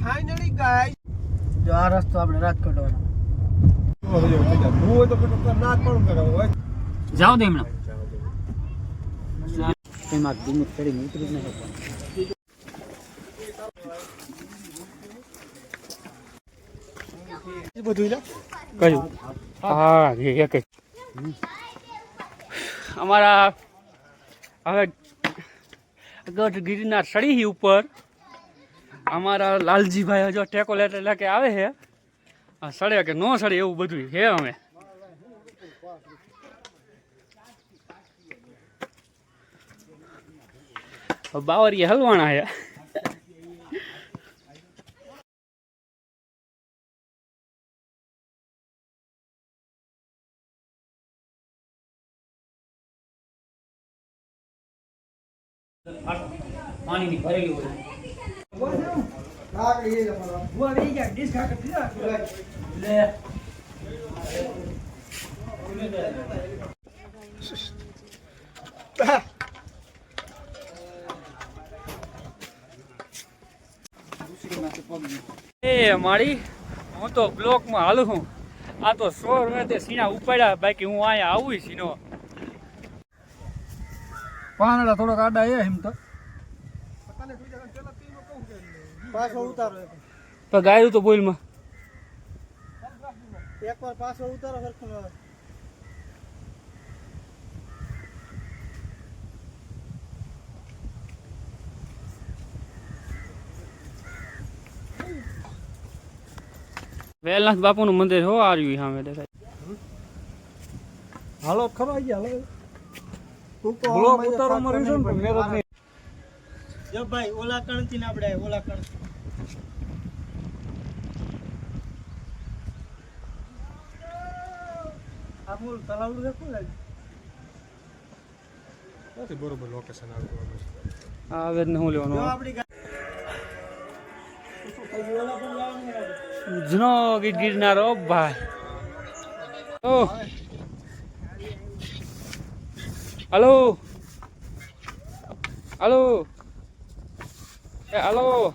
Finally guys જો આ રસ્તો આપણે રાજકોટ વાળો જાઓ દે હમણાં. એમાં ધીમે ચડીને ઉતરી નહીં કયું? હા એ અમારા હવે ગઢ ગિરનાર સડી ઉપર અમારા લાલજીભાઈ હજો ટેકો લેટર લે કે આવે છે. સડે કે ન સડે એવું બધું છે અમે. બાવરી હલવાણા છે. પાણીની ભરેલી હોય. લે એ મારી હું તો બ્લોકમાં હાલું છું. આ તો સો રૂપિયા સીણા ઉપાડ્યા, બાકી હું અહીંયા આવું સીનો. પાંદડા થોડોક આડા એ એમ તો. પાછો ઉતારો પણ ગાયું તો બોલમાં. એકવાર પાછો ઉતારો સરખું વેલનાથ બાપુનું મંદિર હો આવ્યું સામે દેખાય. હાલો ખરો આવી ગયા હાલો. બ્લોક પણ મેરેજ નહીં. જો ભાઈ ઓલા કણથી ને આપણે ઓલા કણ. આ તલાવડું છે કોણ લાગે બરોબર લોકેશન આવ્યું આ આવે હું લેવાનું આપણી ગાડી. ઓલા પણ લાવવાનું છે. આપણે. જૂનો ગીત ગીરનારો ભાઈ. હલો હલો એ હલો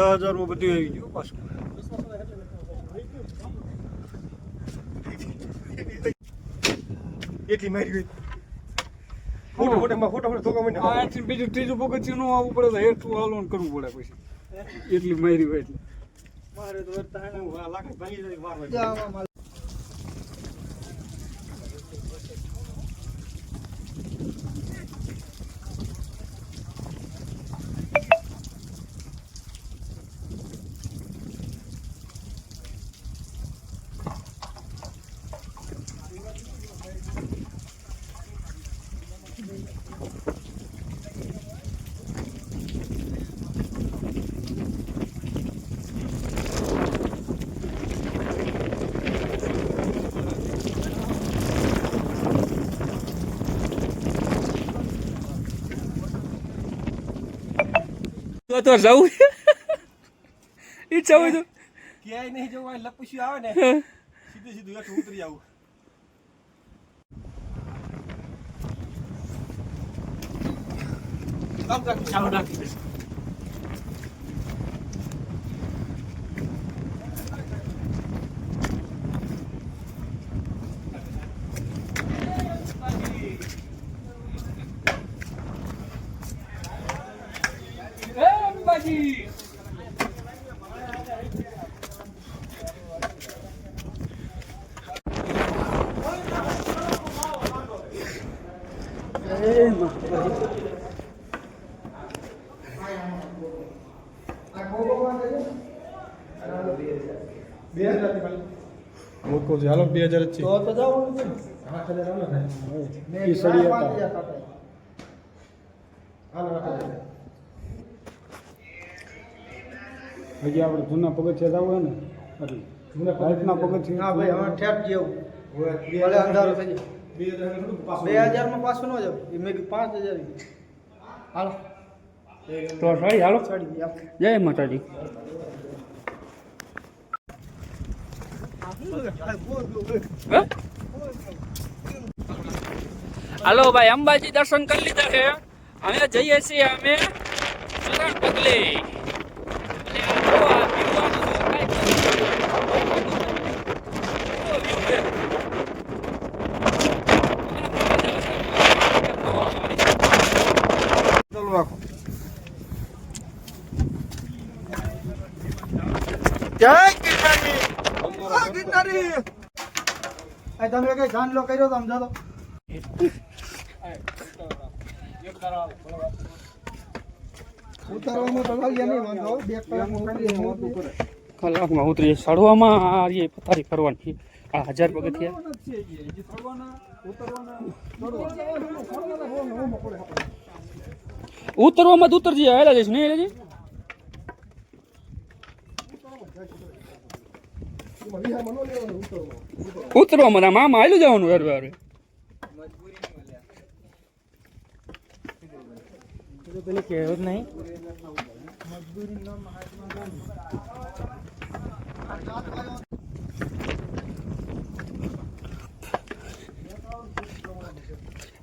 દસ હજારમાં બધું આવી ગયું પાછું. એટલી મારી ગઈ ફોટો ફોટોમાં ફોટો ફોટો ધોકા મને આથી બીજું ત્રીજું પગથિયું નું આવવું પડે તો હેઠું કરવું પડે પછી. એટલી મારી હોય એટલે. મારે તો વર્તા લાખ ભાંગી જાય વાર તો તો જવું. ઈચ્છા હોય તો. ક્યાંય નહીં જવું આ લપસ્યું આવે ને સીધું સીધું હેઠું ઉતરી આવું. કામ કર ચાલો નાખી એ બાજી બે હજાર છું બે હજાર હાલો થાય મેં ઈ સળી પાંચ હતા. હજાર કાપાય. હાલો આઠ હજાર હજી આપણે જૂના પગથિયા જવું હોય ને? એટલે જૂના પગથિયા હા ભાઈ હવે ઠેપ જેવું. ભલે અંધારું થઈ જાય. બે હજારમાં પાછું ન જાવ એ મેં પાંચ હજાર હાલો. તો સળી હાલો. જય માતાજી. હાલો ભાઈ અંબાજી દર્શન કરી લીધા છે. અમે જઈએ છીએ અમે પગલે અને આ જો આ view આનો જો કાંઈ કેવો view છે. ચાલો રાખો. જય ગિરનારી! આ ગિરનારી! તમે કઈ ગાંડલો કર્યો તો સમજો તો કલાકમાં ઉતરીએ. ચડવામાં આ પથારી કરવાની આ હજાર પગથિયા ઉતરવામાં ઉતરજી હેલા જઈશ, નહીં હેલાજી ઉતરવામાં ના મામા આયલું જવાનું હેર વાર નહીં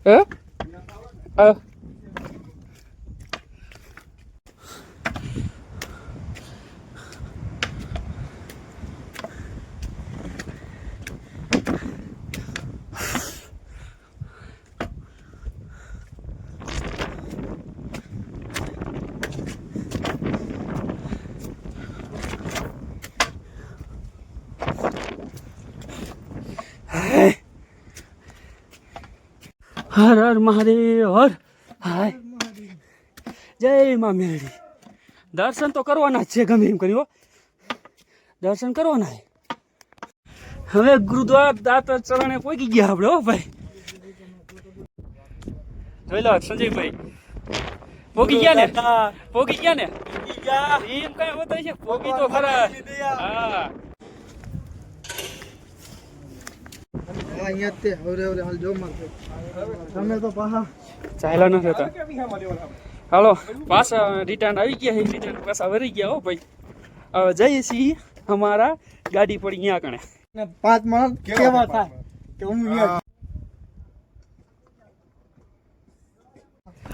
હે. હર હર મહાદેવ હર. હાય. જય મા મેળી દર્શન તો કરવાના જ છે ગમે એમ કર્યો. દર્શન કરવાના. હવે ગુરુદ્વાર દાતા ચરણે પહોંચી ગયા આપણે હો ભાઈ. જોઈ લો સંજયભાઈ. પોગી ગયા ને? પોગી ગયા. ને? એમ કઈ હોતા છે? પોગી તો ખરા. હા. અહીંયા તે હવરે હવરે હાલ જો માર તમે તો પાછા ચાલ્યા નથી હતા હાલો પાછા રિટર્ન આવી ગયા રિટર્ન પાછા વરી ગયા હો ભાઈ. હવે જઈએ છીએ અમારા ગાડી પડી અહીંયા કણે ને પાંચ માણસ કેવા થાય કે હું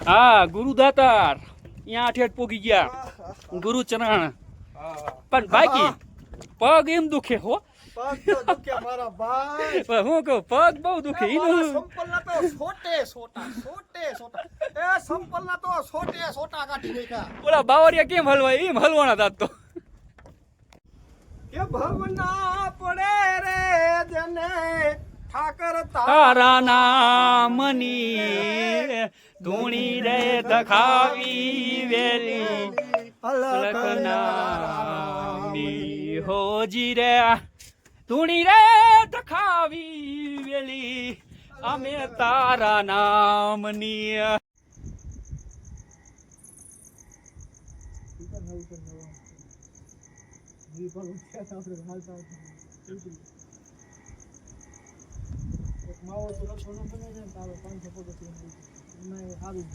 હા ગુરુદાતાર અહીંયા ઠેઠ પોગી ગયા. ગુરુ ચરણ. પણ બાકી પગ એમ દુખે હો. પગ તો દુખે મારા ભાઈ. પણ હું કહું પગ બહુ દુખે સંપલના તો સોટે સોટા સોટે સોટા એ સંપલના તો સોટે સોટા કાઢી નાખ્યા. ઓલા બાવરિયા કેમ હલવાય? એમ હલવાના દાત તો. કે ભવના પડે રે જને ઠાકર તારા નામની ધૂણી રે દખાવી વેલી. લખનામી હોજી રે ધૂણી રે દખાવી વેલી. અમે તારા નામની માવો સુરક્ષા નો બને છે તારો પાંચસો પગથિયું એમાં એ સારું